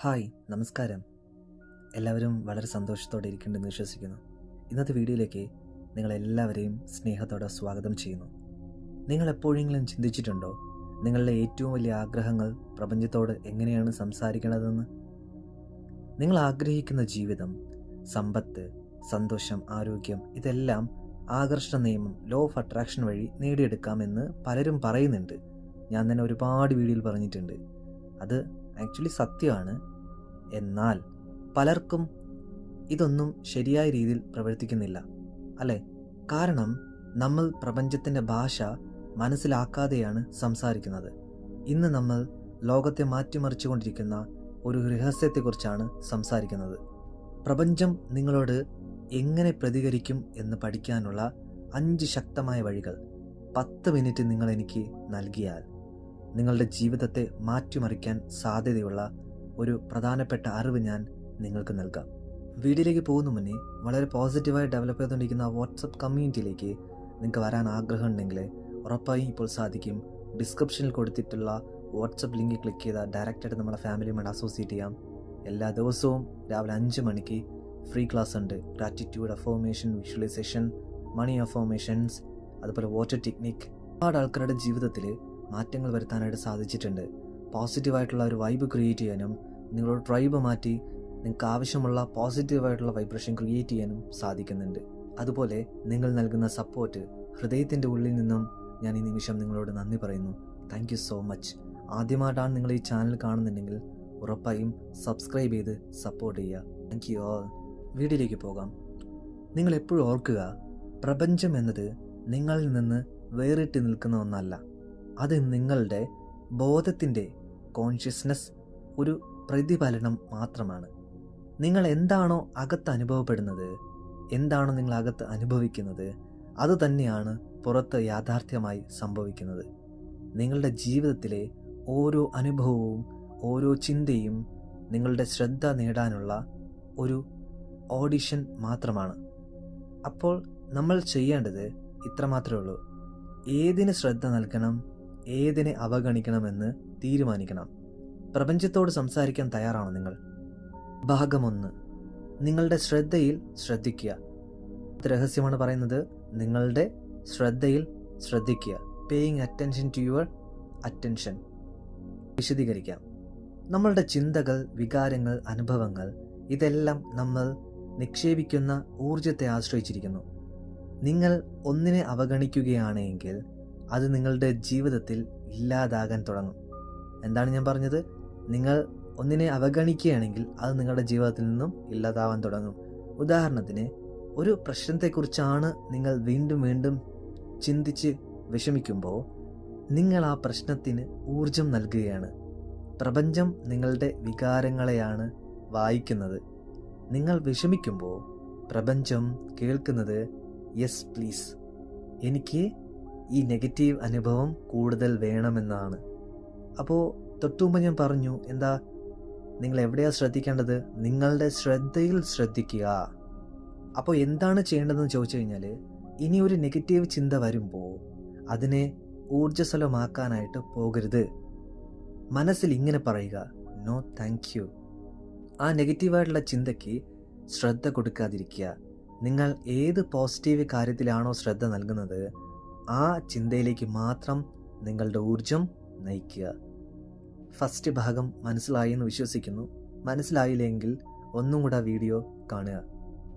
Hi നമസ്കാരം. എല്ലാവരും വളരെ സന്തോഷത്തോടെ ഇരിക്കുന്നുണ്ടെന്ന് വിശ്വസിക്കുന്നു. ഇന്നത്തെ വീഡിയോയിലേക്ക് നിങ്ങളെല്ലാവരെയും സ്നേഹത്തോടെ സ്വാഗതം ചെയ്യുന്നു. നിങ്ങൾ എപ്പോഴെങ്കിലും ചിന്തിച്ചിട്ടുണ്ടോ നിങ്ങളുടെ ഏറ്റവും വലിയ ആഗ്രഹങ്ങൾ പ്രപഞ്ചത്തോട് എങ്ങനെയാണ് സംസാരിക്കണതെന്ന്? നിങ്ങൾ ആഗ്രഹിക്കുന്ന ജീവിതം സമ്പത്ത് സന്തോഷം ആരോഗ്യം ഇതെല്ലാം ആകർഷണ നിയമം ലോ ഓഫ് അട്രാക്ഷൻ വഴി നേടിയെടുക്കാമെന്ന് പലരും പറയുന്നുണ്ട്. ഞാൻ തന്നെ ഒരുപാട് വീഡിയോയിൽ പറഞ്ഞിട്ടുണ്ട്. അത് ആക്ച്വലി സത്യമാണ്. എന്നാൽ പലർക്കും ഇതൊന്നും ശരിയായ രീതിയിൽ പ്രവർത്തിക്കുന്നില്ല. അല്ലേ? കാരണം നമ്മൾ പ്രപഞ്ചത്തിന്റെ ഭാഷ മനസ്സിലാക്കാതെയാണ് സംസാരിക്കുന്നത്. ഇന്ന് നമ്മൾ ലോകത്തെ മാറ്റിമറിച്ചുകൊണ്ടിരിക്കുന്ന ഒരു രഹസ്യത്തെക്കുറിച്ചാണ് സംസാരിക്കുന്നത്. പ്രപഞ്ചം നിങ്ങളോട് എങ്ങനെ പ്രതികരിക്കും എന്ന് പഠിക്കാനുള്ള അഞ്ച് ശക്തമായ വഴികൾ പത്ത് മിനിറ്റ് നിങ്ങൾ എനിക്ക് നൽകിയാൽ നിങ്ങളുടെ ജീവിതത്തെ മാറ്റിമറിക്കാൻ സാധ്യതയുള്ള ഒരു പ്രധാനപ്പെട്ട അറിവ് ഞാൻ നിങ്ങൾക്ക് നൽകാം. വീഡിയോയിലേക്ക് പോകുന്ന മുന്നേ വളരെ പോസിറ്റീവായി ഡെവലപ്പ് ചെയ്തുകൊണ്ടിരിക്കുന്ന വാട്സപ്പ് കമ്മ്യൂണിറ്റിയിലേക്ക് നിങ്ങൾക്ക് വരാൻ ആഗ്രഹമുണ്ടെങ്കിൽ ഉറപ്പായും ഇപ്പോൾ സാധിക്കും. ഡിസ്ക്രിപ്ഷനിൽ കൊടുത്തിട്ടുള്ള വാട്സപ്പ് ലിങ്ക് ക്ലിക്ക് ചെയ്താൽ ഡയറക്റ്റായിട്ട് നമ്മുടെ ഫാമിലിയുമായിട്ട് അസോസിയേറ്റ് ചെയ്യാം. എല്ലാ ദിവസവും രാവിലെ അഞ്ച് മണിക്ക് ഫ്രീ ക്ലാസ് ഉണ്ട് gratitude affirmation visualisation money affirmations അതുപോലെ വാട്ടർ ടെക്നിക് ഒരുപാട് ആൾക്കാരുടെ ജീവിതത്തിൽ മാറ്റങ്ങൾ വരുത്താനായിട്ട് സാധിച്ചിട്ടുണ്ട്. പോസിറ്റീവായിട്ടുള്ള ഒരു വൈബ് ക്രിയേറ്റ് ചെയ്യാനും നിങ്ങളുടെ ട്രൈബ് മാറ്റി നിങ്ങൾക്ക് ആവശ്യമുള്ള പോസിറ്റീവായിട്ടുള്ള വൈബ്രേഷൻ ക്രിയേറ്റ് ചെയ്യാനും സാധിക്കുന്നുണ്ട്. അതുപോലെ നിങ്ങൾ നൽകുന്ന സപ്പോർട്ട് ഹൃദയത്തിന്റെ ഉള്ളിൽ നിന്നും ഞാൻ ഈ നിമിഷം നിങ്ങളോട് നന്ദി പറയുന്നു. താങ്ക് യു സോ മച്ച് ആദ്യമായിട്ടാണ് നിങ്ങൾ ഈ ചാനൽ കാണുന്നുണ്ടെങ്കിൽ ഉറപ്പായും സബ്സ്ക്രൈബ് ചെയ്ത് സപ്പോർട്ട് ചെയ്യുക. താങ്ക് യു ഓൾ വീഡിയോയിലേക്ക് പോകാം. നിങ്ങൾ എപ്പോഴും ഓർക്കുക പ്രപഞ്ചം എന്നത് നിങ്ങളിൽ നിന്ന് വേറിട്ട് നിൽക്കുന്ന ഒന്നല്ല. അത് നിങ്ങളുടെ ബോധത്തിന്റെ കോൺഷ്യസ്നസ് ഒരു പ്രതിഫലനം മാത്രമാണ്. നിങ്ങൾ എന്താണോ അകത്ത് അനുഭവപ്പെടുന്നത് എന്താണോ നിങ്ങൾ അകത്ത് അനുഭവിക്കുന്നത് അത് തന്നെയാണ് പുറത്ത് യാഥാർത്ഥ്യമായി സംഭവിക്കുന്നത്. നിങ്ങളുടെ ജീവിതത്തിലെ ഓരോ അനുഭവവും ഓരോ ചിന്തയും നിങ്ങളുടെ ശ്രദ്ധ നേടാനുള്ള ഒരു ഓഡിഷൻ മാത്രമാണ്. അപ്പോൾ നമ്മൾ ചെയ്യേണ്ടത് ഇത്രമാത്രമേ ഉള്ളൂ. ഏതിന് ശ്രദ്ധ നൽകണം? ഏതിനെ അവഗണിക്കണമെന്ന് തീരുമാനിക്കണം. പ്രപഞ്ചത്തോട് സംസാരിക്കാൻ തയ്യാറാണോ നിങ്ങൾ? ഭാഗമൊന്ന്. നിങ്ങളുടെ ശ്രദ്ധയിൽ ശ്രദ്ധിക്കുക. രഹസ്യമാണ് പറയുന്നത് നിങ്ങളുടെ ശ്രദ്ധയിൽ ശ്രദ്ധിക്കുക. Paying attention to your attention വിശദീകരിക്കാം. നമ്മളുടെ ചിന്തകൾ വികാരങ്ങൾ അനുഭവങ്ങൾ ഇതെല്ലാം നമ്മൾ നിക്ഷേപിക്കുന്ന ഊർജത്തെ ആശ്രയിച്ചിരിക്കുന്നു. നിങ്ങൾ ഒന്നിനെ അവഗണിക്കുകയാണെങ്കിൽ അത് നിങ്ങളുടെ ജീവിതത്തിൽ ഇല്ലാതാകാൻ തുടങ്ങും. എന്താണ് ഞാൻ പറഞ്ഞത്? നിങ്ങൾ ഒന്നിനെ അവഗണിക്കുകയാണെങ്കിൽ അത് നിങ്ങളുടെ ജീവിതത്തിൽ നിന്നും ഇല്ലാതാവാൻ തുടങ്ങും. ഉദാഹരണത്തിന് ഒരു പ്രശ്നത്തെക്കുറിച്ചാണ് നിങ്ങൾ വീണ്ടും വീണ്ടും ചിന്തിച്ച് വിഷമിക്കുമ്പോൾ നിങ്ങൾ ആ പ്രശ്നത്തിന് ഊർജം നൽകുകയാണ്. പ്രപഞ്ചം നിങ്ങളുടെ വികാരങ്ങളെയാണ് വായിക്കുന്നത്. നിങ്ങൾ വിഷമിക്കുമ്പോൾ പ്രപഞ്ചം കേൾക്കുന്നത് യെസ് പ്ലീസ് എനിക്ക് ഈ നെഗറ്റീവ് അനുഭവം കൂടുതൽ വേണമെന്നാണ്. അപ്പോൾ തൊട്ടുമുമ്പ് ഞാൻ പറഞ്ഞു എന്താ നിങ്ങൾ എവിടെയാണ് ശ്രദ്ധിക്കേണ്ടത്? നിങ്ങളുടെ ശ്രദ്ധയിൽ ശ്രദ്ധിക്കുക. അപ്പോൾ എന്താണ് ചെയ്യേണ്ടതെന്ന് ചോദിച്ചു കഴിഞ്ഞാൽ ഇനി ഒരു നെഗറ്റീവ് ചിന്ത വരുമ്പോൾ അതിനെ ഊർജസ്വലമാക്കാനായിട്ട് പോകരുത്. മനസ്സിൽ ഇങ്ങനെ പറയുക നോ താങ്ക് യു. ആ നെഗറ്റീവായിട്ടുള്ള ചിന്തയ്ക്ക് ശ്രദ്ധ കൊടുക്കാതിരിക്കുക. നിങ്ങൾ ഏത് പോസിറ്റീവ് കാര്യത്തിലാണോ ശ്രദ്ധ നൽകുന്നത് ആ ചിന്തയിലേക്ക് മാത്രം നിങ്ങളുടെ ഊർജം നയിക്കുക. ഫസ്റ്റ് ഭാഗം മനസ്സിലായി എന്ന് വിശ്വസിക്കുന്നു. മനസ്സിലായില്ലെങ്കിൽ ഒന്നും കൂടെ വീഡിയോ കാണുക.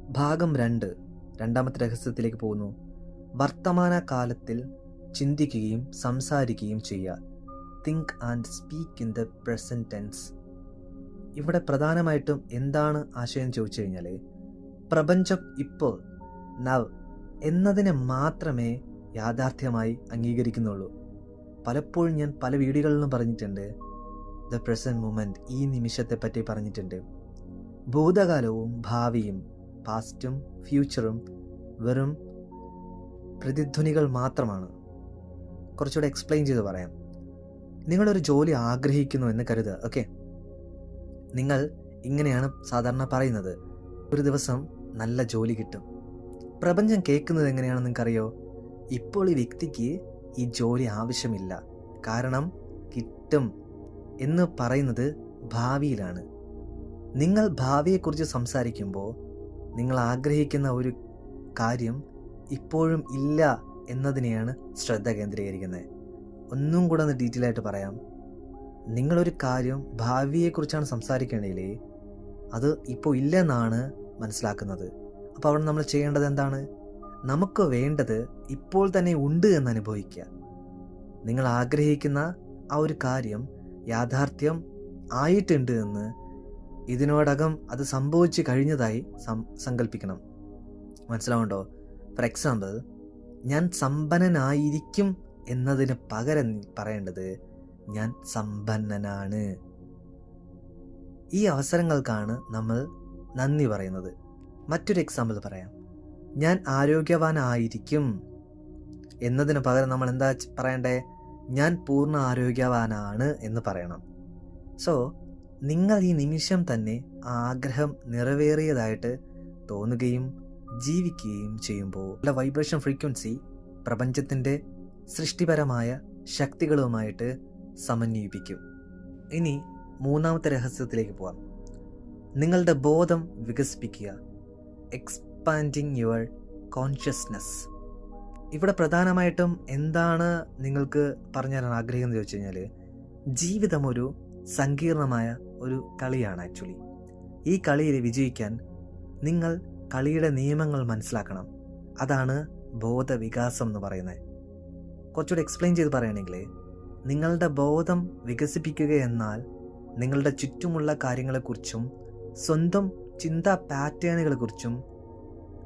ഭാഗം രണ്ട് രണ്ടാമത്തെ രഹസ്യത്തിലേക്ക് പോകുന്നു. വർത്തമാന കാലത്തിൽ ചിന്തിക്കുകയും സംസാരിക്കുകയും ചെയ്യുക. Think and speak in the present tense ഇവിടെ പ്രധാനമായിട്ടും എന്താണ് ആശയം ചോദിച്ചു കഴിഞ്ഞാൽ പ്രപഞ്ചം ഇപ്പോൾ നവ് എന്നതിനെ മാത്രമേ യാഥാർത്ഥ്യമായി അംഗീകരിക്കുന്നുള്ളൂ. പലപ്പോഴും ഞാൻ പല വീടുകളിലും പറഞ്ഞിട്ടുണ്ട് ദ പ്രസന്റ് മൂമെന്റ് ഈ നിമിഷത്തെ പറ്റി പറഞ്ഞിട്ടുണ്ട്. ഭൂതകാലവും ഭാവിയും പാസ്റ്റും ഫ്യൂച്ചറും വെറും പ്രതിധ്വനികൾ മാത്രമാണ്. കുറച്ചുകൂടെ എക്സ്പ്ലെയിൻ ചെയ്ത് പറയാം. നിങ്ങളൊരു ജോലി ആഗ്രഹിക്കുന്നു എന്ന് കരുതുക ഓക്കെ? നിങ്ങൾ ഇങ്ങനെയാണ് സാധാരണ പറയുന്നത്. ഒരു ദിവസം നല്ല ജോലി കിട്ടും. പ്രപഞ്ചം കേൾക്കുന്നത് എങ്ങനെയാണെന്ന് നിങ്ങൾക്കറിയോ? ഇപ്പോൾ ഈ വ്യക്തിക്ക് ഈ ജോലി ആവശ്യമില്ല. കാരണം കിട്ടും എന്ന് പറയുന്നത് ഭാവിയിലാണ്. നിങ്ങൾ ഭാവിയെക്കുറിച്ച് സംസാരിക്കുമ്പോൾ നിങ്ങൾ ആഗ്രഹിക്കുന്ന ഒരു കാര്യം ഇപ്പോഴും ഇല്ല എന്നതിനെയാണ് ശ്രദ്ധ കേന്ദ്രീകരിക്കുന്നത്. ഒന്നും കൂടെ ഒന്ന് ഡീറ്റെയിൽ ആയിട്ട് പറയാം. നിങ്ങളൊരു കാര്യം ഭാവിയെക്കുറിച്ചാണ് സംസാരിക്കണമെങ്കിൽ അത് ഇപ്പോൾ ഇല്ലെന്നാണ് മനസ്സിലാക്കുന്നത്. അപ്പോൾ അവിടെ നമ്മൾ ചെയ്യേണ്ടത് എന്താണ്? നമുക്ക് വേണ്ടത് ഇപ്പോൾ തന്നെ ഉണ്ട് എന്ന് അനുഭവിക്കുക. നിങ്ങൾ ആഗ്രഹിക്കുന്ന ആ ഒരു കാര്യം യാഥാർത്ഥ്യം ആയിട്ടുണ്ട് എന്ന് ഇതിനോടകം അത് സംഭവിച്ചു കഴിഞ്ഞതായി സങ്കല്പിക്കണം മനസ്സിലാവുണ്ടോ ഫോർ എക്സാമ്പിൾ ഞാൻ സമ്പന്നനായിരിക്കും എന്നതിന് പകരം പറയേണ്ടത് ഞാൻ സമ്പന്നനാണ്. ഈ അവസരങ്ങൾക്കാണ് നമ്മൾ നന്ദി പറയുന്നത്. മറ്റൊരു എക്സാമ്പിൾ പറയാം. ഞാൻ ആരോഗ്യവാനായിരിക്കും. എന്നതിന് പകരം നമ്മൾ എന്താ പറയണ്ടേ? ഞാൻ പൂർണ ആരോഗ്യവാനാണ് എന്ന് പറയണം. സോ നിങ്ങൾ ഈ നിമിഷം തന്നെ ആഗ്രഹം നിറവേറിയതായിട്ട് തോന്നുകയും ജീവിക്കുകയും ചെയ്യുമ്പോൾ ഉള്ള വൈബ്രേഷൻ ഫ്രീക്വൻസി പ്രപഞ്ചത്തിന്റെ സൃഷ്ടിപരമായ ശക്തികളുമായിട്ട് സമന്വയിപ്പിക്കും. ഇനി മൂന്നാമത്തെ രഹസ്യത്തിലേക്ക് പോവാം. നിങ്ങളുടെ ബോധം വികസിപ്പിക്കുക. എക്സ്പാൻഡിങ് യുവർ കോൺഷ്യസ്നെസ് ഇവിടെ പ്രധാനമായിട്ടും എന്താണ് നിങ്ങൾക്ക് പറഞ്ഞു തരാൻ ആഗ്രഹം എന്ന് ചോദിച്ചു കഴിഞ്ഞാൽ ജീവിതം ഒരു സങ്കീർണമായ ഒരു കളിയാണ് ആക്ച്വലി ഈ കളിയിൽ വിജയിക്കാൻ നിങ്ങൾ കളിയുടെ നിയമങ്ങൾ മനസ്സിലാക്കണം. അതാണ് ബോധവികാസം എന്ന് പറയുന്നത്. കുറച്ചുകൂടി എക്സ്പ്ലെയിൻ ചെയ്ത് പറയുകയാണെങ്കിൽ നിങ്ങളുടെ ബോധം വികസിപ്പിക്കുക എന്നാൽ നിങ്ങളുടെ ചുറ്റുമുള്ള കാര്യങ്ങളെക്കുറിച്ചും സ്വന്തം ചിന്താ പാറ്റേണുകളെക്കുറിച്ചും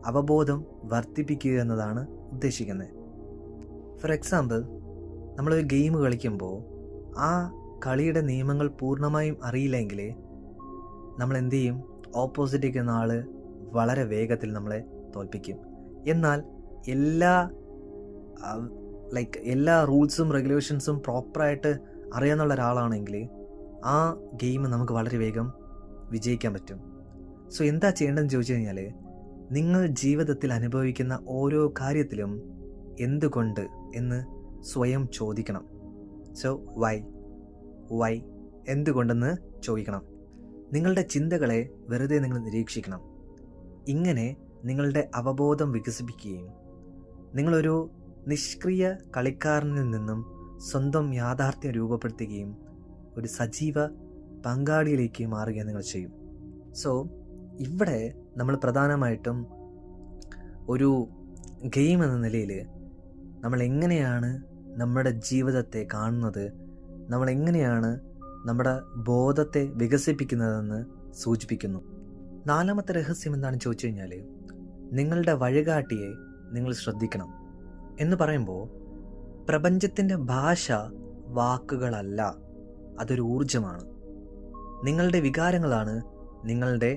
അവബോധം വർദ്ധിപ്പിക്കുക എന്നതാണ് ഉദ്ദേശിക്കുന്നത്. ഫോർ എക്സാമ്പിൾ നമ്മളൊരു ഗെയിം കളിക്കുമ്പോൾ ആ കളിയുടെ നിയമങ്ങൾ പൂർണമായും അറിയില്ലെങ്കിൽ നമ്മൾ എന്ത് ചെയ്യും? ഓപ്പോസിറ്റ് നിൽക്കുന്ന ആൾ വളരെ വേഗത്തിൽ നമ്മളെ തോൽപ്പിക്കും. എന്നാൽ എല്ലാ ലൈക്ക് എല്ലാ റൂൾസും റെഗുലേഷൻസും പ്രോപ്പറായിട്ട് അറിയാമെന്നുള്ള ഒരാളാണെങ്കിൽ ആ ഗെയിം നമുക്ക് വളരെ വേഗം വിജയിക്കാൻ പറ്റും. സോ എന്താ ചെയ്യേണ്ടതെന്ന് ചോദിച്ചു കഴിഞ്ഞാൽ നിങ്ങൾ ജീവിതത്തിൽ അനുഭവിക്കുന്ന ഓരോ കാര്യത്തിലും എന്തുകൊണ്ട് എന്ന് സ്വയം ചോദിക്കണം. സോ വൈ വൈ എന്തുകൊണ്ടെന്ന് ചോദിക്കണം. നിങ്ങളുടെ ചിന്തകളെ വെറുതെ നിങ്ങൾ നിരീക്ഷിക്കണം. ഇങ്ങനെ നിങ്ങളുടെ അവബോധം വികസിപ്പിക്കുകയും നിങ്ങളൊരു നിഷ്ക്രിയ കളിക്കാരനിൽ നിന്നും സ്വന്തം യാഥാർത്ഥ്യം രൂപപ്പെടുത്തുകയും ഒരു സജീവ പങ്കാളിയിലേക്ക് മാറുകയും നിങ്ങൾ ചെയ്യും. സോ ഇവിടെ നമ്മൾ പ്രധാനമായിട്ടും ഒരു ഗെയിം എന്ന നിലയിൽ നമ്മൾ എങ്ങനെയാണ് നമ്മുടെ ജീവിതത്തെ കാണുന്നത് നമ്മൾ എങ്ങനെയാണ് നമ്മുടെ ബോധത്തെ വികസിപ്പിക്കുന്നതെന്ന് സൂചിപ്പിക്കുന്നു. നാലാമത്തെ രഹസ്യം എന്താണെന്ന് ചോദിച്ചു കഴിഞ്ഞാൽ നിങ്ങളുടെ വഴികാട്ടിയെ നിങ്ങൾ ശ്രദ്ധിക്കണം എന്ന് പറയുമ്പോൾ പ്രപഞ്ചത്തിന്റെ ഭാഷ വാക്കുകളല്ല അതൊരു ഊർജമാണ് നിങ്ങളുടെ വികാരങ്ങളാണ് നിങ്ങളുടെ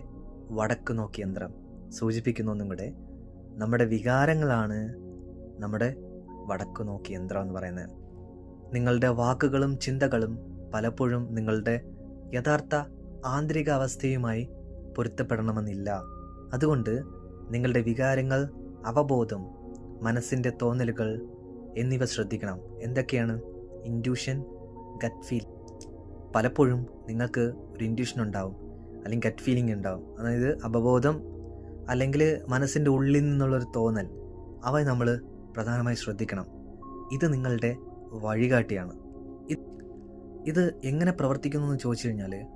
വടക്ക് നോക്കി യന്ത്രം സൂചിപ്പിക്കുന്നു ഒന്നും കൂടെ നമ്മുടെ വികാരങ്ങളാണ് നമ്മുടെ വടക്ക് നോക്കി യന്ത്രം എന്ന് പറയുന്നത്. നിങ്ങളുടെ വാക്കുകളും ചിന്തകളും പലപ്പോഴും നിങ്ങളുടെ യഥാർത്ഥ ആന്തരിക അവസ്ഥയുമായി പൊരുത്തപ്പെടണമെന്നില്ല. അതുകൊണ്ട് നിങ്ങളുടെ വികാരങ്ങൾ അവബോധം മനസ്സിന്റെ തോന്നലുകൾ എന്നിവ ശ്രദ്ധിക്കണം. എന്തൊക്കെയാണ്? Intuition gut feel. പലപ്പോഴും നിങ്ങൾക്ക് ഒരു ഇൻഡ്യൂഷൻ ഉണ്ടാവും. അല്ലെങ്കിൽ ഗറ്റ് ഫീലിംഗ് ഉണ്ടാവും. അതായത് അപബോധം അല്ലെങ്കിൽ മനസ്സിന്റെ ഉള്ളിൽ നിന്നുള്ളൊരു തോന്നൽ അവ നമ്മൾ പ്രധാനമായി ശ്രദ്ധിക്കണം. ഇത് നിങ്ങളുടെ വഴികാട്ടിയാണ്. ഇത് എങ്ങനെ പ്രവർത്തിക്കുന്നു എന്ന് ചോദിച്ചു കഴിഞ്ഞാൽ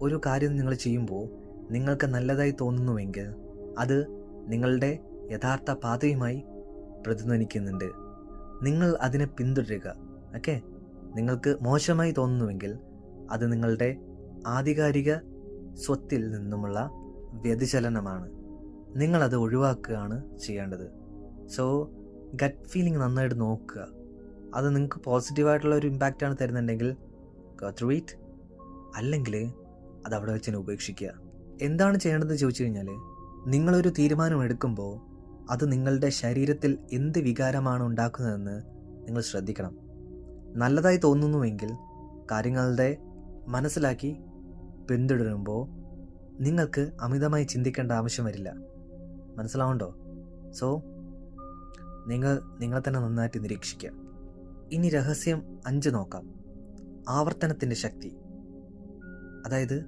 ഒരു കാര്യം നിങ്ങൾ ചെയ്യുമ്പോൾ നിങ്ങൾക്ക് നല്ലതായി തോന്നുന്നുവെങ്കിൽ അത് നിങ്ങളുടെ യഥാർത്ഥ പാതയുമായി പ്രതിധ്വനിക്കുന്നുണ്ട്. നിങ്ങൾ അതിനെ പിന്തുടരുക ഓക്കെ നിങ്ങൾക്ക് മോശമായി തോന്നുന്നുവെങ്കിൽ അത് നിങ്ങളുടെ ആധികാരിക സ്വത്തിൽ നിന്നുമുള്ള വ്യതിചലനമാണ്. നിങ്ങളത് ഒഴിവാക്കുകയാണ് ചെയ്യേണ്ടത്. സോ ഗട്ട് ഫീലിംഗ് നന്നായിട്ട് നോക്കുക. അത് നിങ്ങൾക്ക് പോസിറ്റീവായിട്ടുള്ള ഒരു ഇമ്പാക്റ്റാണ് തരുന്നുണ്ടെങ്കിൽ ത്രൂ ഇറ്റ് അല്ലെങ്കിൽ അത് അവിടെ വെച്ച് ഉപേക്ഷിക്കുക. എന്താണ് ചെയ്യേണ്ടതെന്ന് ചോദിച്ചു കഴിഞ്ഞാൽ നിങ്ങളൊരു തീരുമാനം എടുക്കുമ്പോൾ അത് നിങ്ങളുടെ ശരീരത്തിൽ എന്ത് വികാരമാണ് ഉണ്ടാക്കുന്നതെന്ന് നിങ്ങൾ ശ്രദ്ധിക്കണം. നല്ലതായി തോന്നുന്നുവെങ്കിൽ കാര്യങ്ങളുടെ മനസ്സിലാക്കി പിന്തുടരുമ്പോൾ നിങ്ങൾക്ക് അമിതമായി ചിന്തിക്കേണ്ട ആവശ്യം വരില്ല. മനസ്സിലാവുണ്ടോ? സോ നിങ്ങൾ നിങ്ങളെ തന്നെ നന്നായിട്ട് നിരീക്ഷിക്കുക ഇനി രഹസ്യം അഞ്ച് നോക്കാം. ആവർത്തനത്തിന്റെ ശക്തി. അതായത്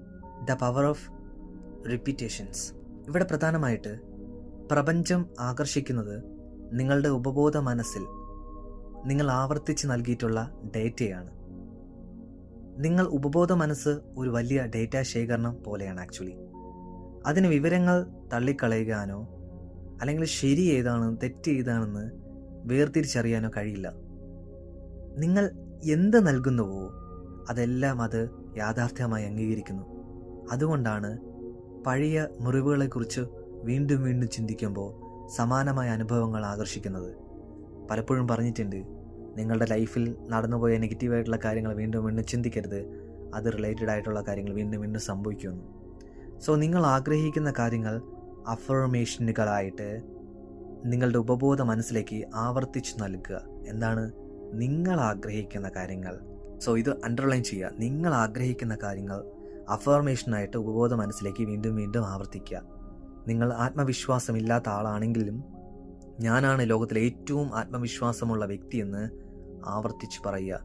ദ പവർ ഓഫ് റിപ്പീറ്റേഷൻസ് ഇവിടെ പ്രധാനമായിട്ട് പ്രപഞ്ചം ആകർഷിക്കുന്നത് നിങ്ങളുടെ ഉപബോധ മനസ്സിൽ നിങ്ങൾ ആവർത്തിച്ച് നൽകിയിട്ടുള്ള ഡേറ്റയാണ്. നിങ്ങൾ ഉപബോധ മനസ്സ് ഒരു വലിയ ഡേറ്റ ശേഖരണം പോലെയാണ് ആക്ച്വലി. അതിന് വിവരങ്ങൾ തള്ളിക്കളയാനോ അല്ലെങ്കിൽ ശരി ഏതാണ് തെറ്റ് ഏതാണെന്ന് വേർതിരിച്ചറിയാനോ കഴിയില്ല. നിങ്ങൾ എന്ത് നൽകുന്നുവോ അതെല്ലാം അത് യാഥാർത്ഥ്യമായി അംഗീകരിക്കുന്നു. അതുകൊണ്ടാണ് പഴയ മുറിവുകളെക്കുറിച്ച് വീണ്ടും വീണ്ടും ചിന്തിക്കുമ്പോൾ സമാനമായ അനുഭവങ്ങൾ ആകർഷിക്കുന്നത്. പലപ്പോഴും പറഞ്ഞിട്ടുണ്ട് നിങ്ങളുടെ ലൈഫിൽ നടന്നുപോയ നെഗറ്റീവായിട്ടുള്ള കാര്യങ്ങൾ വീണ്ടും വീണ്ടും ചിന്തിക്കരുത്. അത് റിലേറ്റഡ് ആയിട്ടുള്ള കാര്യങ്ങൾ വീണ്ടും വീണ്ടും സംഭവിക്കുന്നു. സോ നിങ്ങൾ ആഗ്രഹിക്കുന്ന കാര്യങ്ങൾ അഫർമേഷനുകളായിട്ട് നിങ്ങളുടെ ഉപബോധ മനസ്സിലേക്ക് ആവർത്തിച്ച് നൽകുക. എന്താണ്? നിങ്ങൾ ആഗ്രഹിക്കുന്ന കാര്യങ്ങൾ. സോ ഇത് അണ്ടർലൈൻ ചെയ്യുക. നിങ്ങൾ ആഗ്രഹിക്കുന്ന കാര്യങ്ങൾ അഫർമേഷനായിട്ട് ഉപബോധ മനസ്സിലേക്ക് വീണ്ടും വീണ്ടും ആവർത്തിക്കുക. നിങ്ങൾ ആത്മവിശ്വാസമില്ലാത്ത ആളാണെങ്കിലും ഞാനാണ് ലോകത്തിലെ ഏറ്റവും ആത്മവിശ്വാസമുള്ള വ്യക്തിയെന്ന് ആവർത്തിച്ച് പറയുക.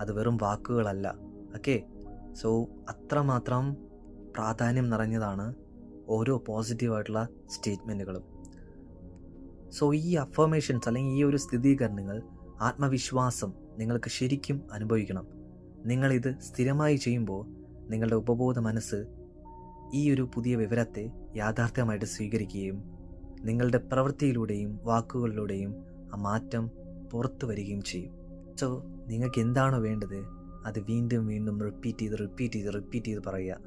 അത് വെറും വാക്കുകളല്ല. ഓക്കെ സോ അത്രമാത്രം പ്രാധാന്യം നിറഞ്ഞതാണ് ഓരോ പോസിറ്റീവായിട്ടുള്ള സ്റ്റേറ്റ്മെന്റുകളും സോ ഈ അഫർമേഷൻസ് അല്ലെങ്കിൽ ഈ ഒരു സ്ഥിരീകരണങ്ങൾ ആത്മവിശ്വാസം നിങ്ങൾക്ക് ശരിക്കും അനുഭവിക്കണം. നിങ്ങളിത് സ്ഥിരമായി ചെയ്യുമ്പോൾ നിങ്ങളുടെ ഉപബോധ മനസ്സ് ഈ ഒരു പുതിയ വിവരത്തെ യാഥാർത്ഥ്യമായിട്ട് സ്വീകരിക്കുകയും നിങ്ങളുടെ പ്രവൃത്തിയിലൂടെയും വാക്കുകളിലൂടെയും ആ മാറ്റം പുറത്തു വരികയും ചെയ്യും. സോ നിങ്ങൾക്ക് എന്താണോ വേണ്ടത്? അത് വീണ്ടും വീണ്ടും റിപ്പീറ്റ് ചെയ്ത് റിപ്പീറ്റ് ചെയ്ത് റിപ്പീറ്റ് ചെയ്ത് പറയുക.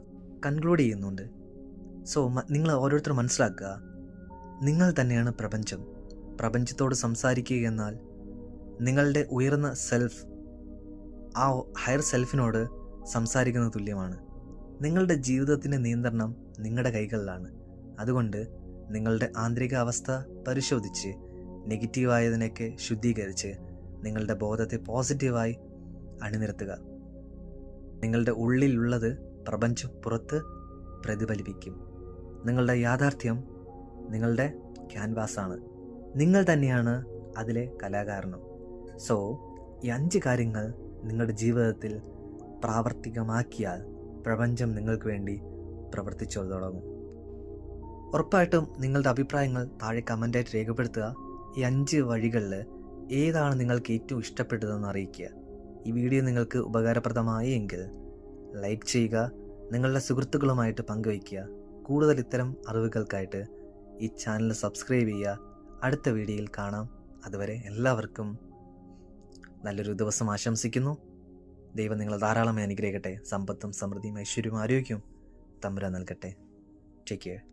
കൺക്ലൂഡ് ചെയ്യുന്നുണ്ട്. സോ നിങ്ങൾ ഓരോരുത്തർ മനസ്സിലാക്കുക. നിങ്ങൾ തന്നെയാണ് പ്രപഞ്ചം. പ്രപഞ്ചത്തോട് സംസാരിക്കുക എന്നാൽ നിങ്ങളുടെ ഉയർന്ന സെൽഫ് ആ ഹയർ സെൽഫിനോട് സംസാരിക്കുന്ന തുല്യമാണ്. നിങ്ങളുടെ ജീവിതത്തിന്റെ നിയന്ത്രണം നിങ്ങളുടെ കൈകളിലാണ്. അതുകൊണ്ട് നിങ്ങളുടെ ആന്തരിക അവസ്ഥ പരിശോധിച്ച് നെഗറ്റീവായതിനൊക്കെ ശുദ്ധീകരിച്ച് നിങ്ങളുടെ ബോധത്തെ പോസിറ്റീവായി അണിനിരത്തുക. നിങ്ങളുടെ ഉള്ളിലുള്ളത് പ്രപഞ്ചം പുറത്ത് പ്രതിഫലിപ്പിക്കും. നിങ്ങളുടെ യാഥാർത്ഥ്യം നിങ്ങളുടെ ക്യാൻവാസാണ്. നിങ്ങൾ തന്നെയാണ് അതിലെ കലാകാരനും. സോ ഈ അഞ്ച് കാര്യങ്ങൾ നിങ്ങളുടെ ജീവിതത്തിൽ പ്രാവർത്തികമാക്കിയാൽ പ്രപഞ്ചം നിങ്ങൾക്ക് വേണ്ടി പ്രവർത്തിച്ചു തുടങ്ങും. ഉറപ്പായിട്ടും നിങ്ങളുടെ അഭിപ്രായങ്ങൾ താഴെ കമന്റായിട്ട് രേഖപ്പെടുത്തുക. ഈ അഞ്ച് വഴികളിൽ ഏതാണ് നിങ്ങൾക്ക് ഏറ്റവും ഇഷ്ടപ്പെട്ടതെന്ന് അറിയിക്കുക. ഈ വീഡിയോ നിങ്ങൾക്ക് ഉപകാരപ്രദമായി എങ്കിൽ ലൈക്ക് ചെയ്യുക നിങ്ങളുടെ സുഹൃത്തുക്കളുമായിട്ട് പങ്കുവയ്ക്കുക. കൂടുതൽ ഇത്തരം അറിവുകൾക്കായിട്ട് ഈ ചാനൽ സബ്സ്ക്രൈബ് ചെയ്യുക. അടുത്ത വീഡിയോയിൽ കാണാം. അതുവരെ എല്ലാവർക്കും നല്ലൊരു ദിവസം ആശംസിക്കുന്നു. ദൈവം നിങ്ങളെ ധാരാളമായി അനുഗ്രഹിക്കട്ടെ. സമ്പത്തും സമൃദ്ധിയും ഐശ്വര്യവും ആരോഗ്യവും തമ്പുരാൻ നൽകട്ടെ ടേക്ക് കെയർ